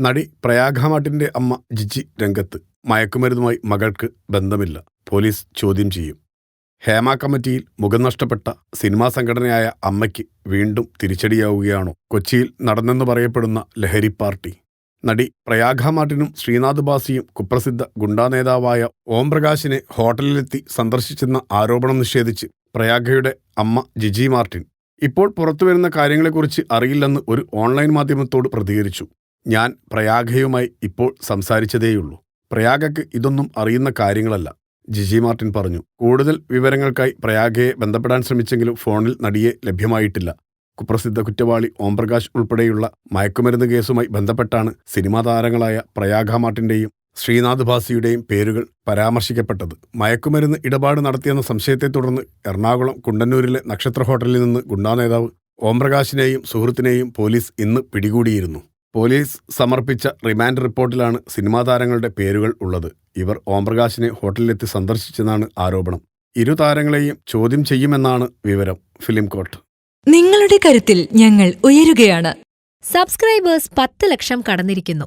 നടി പ്രയാഗമാട്ടിന്റെ അമ്മ ജിജി രംഗത്ത് മയക്കുമരുന്നുമായി മകൾക്ക് ബന്ധമില്ല. പോലീസ് ചോദ്യം ചെയ്യും. ഹേമ കമ്മിറ്റിയിൽ മുഖം നഷ്ടപ്പെട്ട സിനിമാ സംഘടനയായ അമ്മയ്ക്ക് വീണ്ടും തിരിച്ചടിയാവുകയാണോ? കൊച്ചിയിൽ നടന്നെന്ന് പറയപ്പെടുന്ന ലഹരി പാർട്ടി. നടി പ്രയാഗ മാർട്ടിനും ശ്രീനാഥ് ബാസിയും കുപ്രസിദ്ധ ഗുണ്ടാ നേതാവായ ഓം പ്രകാശിനെ ഹോട്ടലിലെത്തി സന്ദർശിച്ചെന്ന ആരോപണം നിഷേധിച്ച് പ്രയാഗയുടെ അമ്മ ജിജി മാർട്ടിൻ ഇപ്പോൾ പുറത്തു വരുന്ന കാര്യങ്ങളെക്കുറിച്ച് അറിയില്ലെന്ന് ഒരു ഓൺലൈൻ മാധ്യമത്തോട് പ്രതികരിച്ചു. ഞാൻ പ്രയാഗയുമായി ഇപ്പോൾ സംസാരിച്ചതേയുള്ളൂ. പ്രയാഗയ്ക്ക് ഇതൊന്നും അറിയുന്ന കാര്യങ്ങളല്ല ജിജി മാർട്ടിൻ പറഞ്ഞു. കൂടുതൽ വിവരങ്ങൾക്കായി പ്രയാഗയെ ബന്ധപ്പെടാൻ ശ്രമിച്ചെങ്കിലും ഫോണിൽ നടിയെ ലഭ്യമായിട്ടില്ല. കുപ്രസിദ്ധ കുറ്റവാളി ഓംപ്രകാശ് ഉൾപ്പെടെയുള്ള മയക്കുമരുന്ന് കേസുമായി ബന്ധപ്പെട്ടാണ് സിനിമാ താരങ്ങളായ പ്രയാഗ മാർട്ടിന്റെയും ശ്രീനാഥ് ഭാസിയുടെയും പേരുകൾ പരാമർശിക്കപ്പെട്ടത്. മയക്കുമരുന്ന് ഇടപാട് നടത്തിയെന്ന സംശയത്തെ തുടർന്ന് എറണാകുളം കുണ്ടന്നൂരിലെ നക്ഷത്ര ഹോട്ടലിൽ നിന്ന് ഗുണ്ടാ നേതാവ് ഓംപ്രകാശിനെയും സുഹൃത്തിനെയും പോലീസ് ഇന്ന് പിടികൂടിയിരുന്നു. പോലീസ് സമർപ്പിച്ച റിമാൻഡ് റിപ്പോർട്ടിലാണ് സിനിമാ താരങ്ങളുടെ പേരുകൾ ഉള്ളത്. ഇവർ ഓംപ്രകാശിനെ ഹോട്ടലിലെത്തി സന്ദർശിച്ചെന്നാണ് ആരോപണം. ഇരു താരങ്ങളെയും ചോദ്യം ചെയ്യുമെന്നാണ് വിവരം. Film court. നിങ്ങളുടെ കരുത്തിൽ ഞങ്ങൾ ഉയരുകയാണ്. സബ്സ്ക്രൈബേഴ്സ് പത്ത് ലക്ഷം കടന്നിരിക്കുന്നു.